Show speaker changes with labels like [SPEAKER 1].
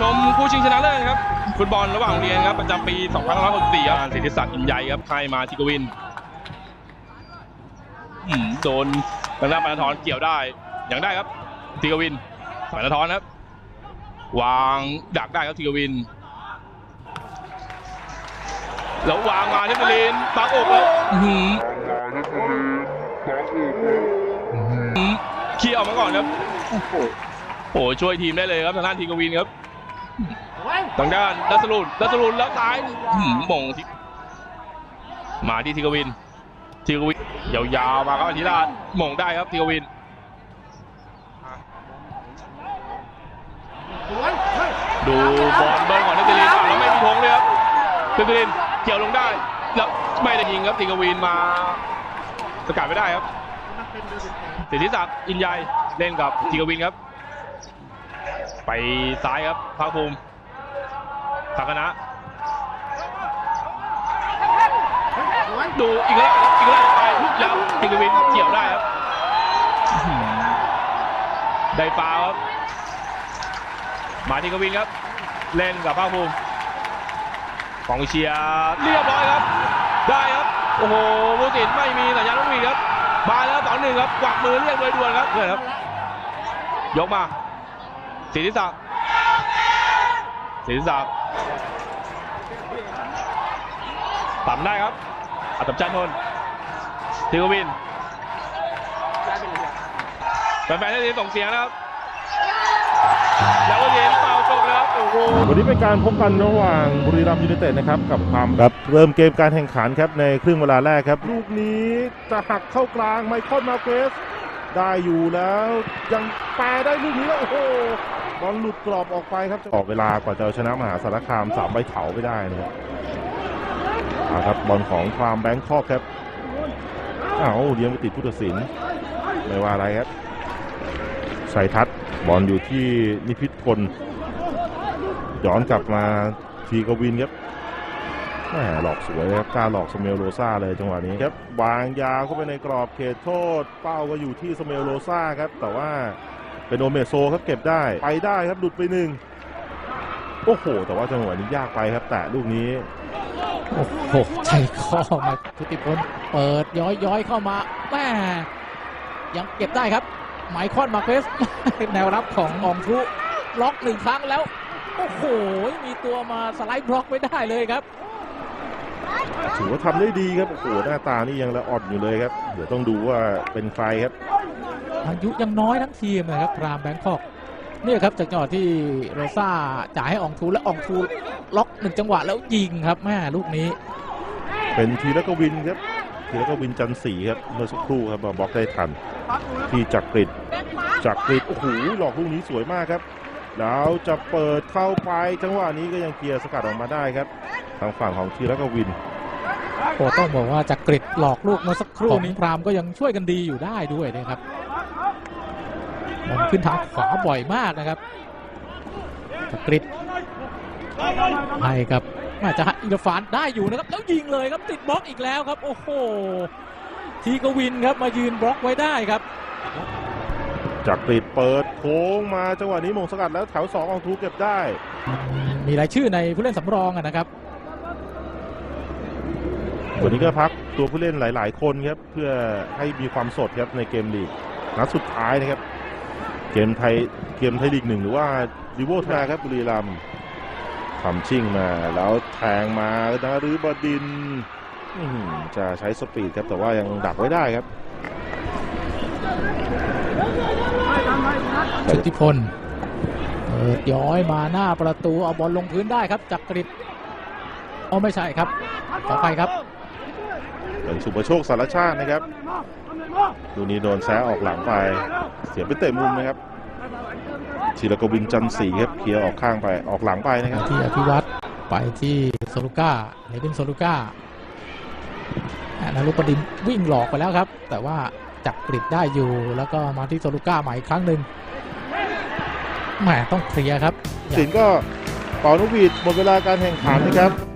[SPEAKER 1] ชมคู่ชิงชนะเลิศครับฟุตบอลระหว่างโรงเรียนครับประจำปี2564ครับสิทธิศักดิ์อินใหญ่ครับให้มาทิกวินโดนทางด้านปานธรเกี่ยวได้อยังได้ครับทิกวินปานธรครับ วางดักได้ครับทิกวินแล้ววางมาที่บรินปักอกแล้วขี้ออกมาก่อนครับโอ้โหช่วยทีมได้เลยครับทางด้านทีกวินครับ ทางด้านดัสลูนดัสลูนแล้วซ้ายหมมงที่มาที่ทีกวินทีกวินยาวๆมาครับอธิราชมงได้ครับทีกวินดูบอลเบิร์นของนัทเทลินแล้วไม่มีธงเลยครับนัทเทลินเกี่ยวลงได้แล้วไม่ได้ยิงครับทีกวินมาสกัดไม่ได้ครับสิทธิศักดิ์อินใหญ่เล่นกับทีกวินครับ ไปซ้ายครับภาคภูมิภาคณะดูอีกแล้วอีกแล้วไปแล้วทีกวินเกี่ยวได้ครับ ได้ฟาวครับมาที่กวินครับ เล่นกับภาคภูมิกองเชียร์เรียบร้อยครับ ได้ครับโอ้โหผู้สินไม่มีสัญญาณลูกหวีครับมาแล้วสองหนึ่งครับกวักมือเรียกโดยด่วนครับเนี่ยครับ ยกมา ศิริศักดิ์ศิริศักดิ์ต่ำได้ครับอัตบจันทนธีกวินแฟนๆได้ยินส่งเสียงนะครับแล้วก็เย็นเป่าจบแล้วโอ้โห
[SPEAKER 2] วันนี้เป็นการพบกันระหว่างบุรีรัมย์ยูไนเต็ดนะครับกับความครับเริ่มเกมการแข่งขันครับในครึ่งเวลาแรกครับ ลูกนี้จะหักเข้ากลางไมคอนมาเกสได้อยู่แล้ว ยังแปรได้ลูกนี้แล้วโอ้โห บอลหลุดกรอบออกไปครับออกเวลากว่าจะเอาชนะมหาสารคามสามใบเถาไปได้นะครับเอาครับบอลของความแบงคอกครับอ้าวเลี้ยงไปติดผู้ตัดสินไม่ว่าอะไรครับชัยทัศน์บอลอยู่ที่นิพิษพลย้อนกลับมาทีกวินครับแหมหลอกสวยเลยครับกล้าหลอกสเมลโรซ่าเลยจังหวะนี้ครับวางยาวเข้าไปในกรอบเขตโทษ เป้าก็อยู่ที่สเมลโรซ่าครับ แต่ว่า เป็นโอเมโซครับเก็บได้ไปได้ครับหลุดไปหนึ่งโอ้โห แต่ว่าจังหวะนี้ยากไปครับแต่ลูกนี้
[SPEAKER 3] โอ้โหใจคอมาทุติพลเปิดย้อยย้อยๆเข้ามาแม่ยังเก็บได้ครับไมคอนมาเฟสแนวรับของอองทุล็อกหนึ่งครั้งแล้ว โอ้โห มีตัวมาสไลด์บล็อกไม่ได้เลยครับ
[SPEAKER 2] ถือว่าทำได้ดีครับ โอ้โห หน้าตานี่ยังละอ่อนอยู่เลยครับ เดี๋ยวต้องดูว่าเป็นใครครับ
[SPEAKER 3] อายุยังน้อยทั้งทีมนะครับพรามแบงคอกนี่ครับจากจังหวะที่โรซ่าจ่ายให้อองทูและอองทูล็อกหนึ่งจังหวะแล้วยิงครับแม่ลูกนี้
[SPEAKER 2] เป็นทีละกวินครับทีละกวินจันทร์ศรีครับเมื่อสักครู่ครับมาบล็อกได้ทัน ที่จักริดจักริดโอ้โหหลอกลูกนี้สวยมากครับ แล้วจะเปิดเข้าไปจังหวะนี้ก็ยังเคลียร์สกัดออกมาได้ครับ ทางฝั่งของทีละกวิน
[SPEAKER 3] โอ้ต้องบอกว่าจากกริดหลอกลูกเมื่อสักครู่นี้พรามก็ยังช่วยกันดีอยู่ได้ด้วยนะครับ มันขึ้นทางขวาบ่อยมากนะครับจากกริดให้กับอาจจะอินฟานได้อยู่นะครับ แล้วยิงเลยครับติดบล็อกอีกแล้วครับ โอ้โห ทีกวินครับมายืนบล็อกไว้ได้ครับ
[SPEAKER 2] จักริดเปิดโค้งมาจังหวะนี้มงสกัดแล้วแถวสองของทูเก็บได้
[SPEAKER 3] มีรายชื่อในผู้เล่นสำรองอะนะครับ
[SPEAKER 2] วันนี้ก็พักตัวผู้เล่นหลาย ๆ คนครับ เพื่อให้มีความสดครับในเกมลีกนัดสุดท้ายนะครับ เกมไทยเกมไทยลีกหนึ่งหรือว่าดิโวทราครับบุรีรัมย์ทำชิ่งมา แล้วแทงมานารือบดินจะใช้สปีดครับแต่ว่ายังดักไว้ได้ครับ
[SPEAKER 3] ชุติพลเปิดย้อยมาหน้าประตูเอาบอลลงพื้นได้ครับจักริดอ๋อไม่ใช่ครับขอไปครับ
[SPEAKER 2] เป็นสุประโชคสารชาตินะครับดูนี้โดนแซะออกหลังไป เสียไปเตะมุมนะครับธีรกวินจันทร์ศรีครับเคลียร์ออกข้างไปออกหลังไปนะครับ
[SPEAKER 3] ที่อภิวัตรไปที่โซลูก้าเฮเบนโซลูก้าอ่านารุปดินวิ่งหลอกไปแล้วครับ แต่ว่าจับกริดได้อยู่แล้วก็มาที่โซลูก้าใหม่อีกครั้งหนึ่งแหมต้องเคลียร์ครับ
[SPEAKER 2] สินก็เป่านกหวีดหมดเวลาการแข่งขันนะครับ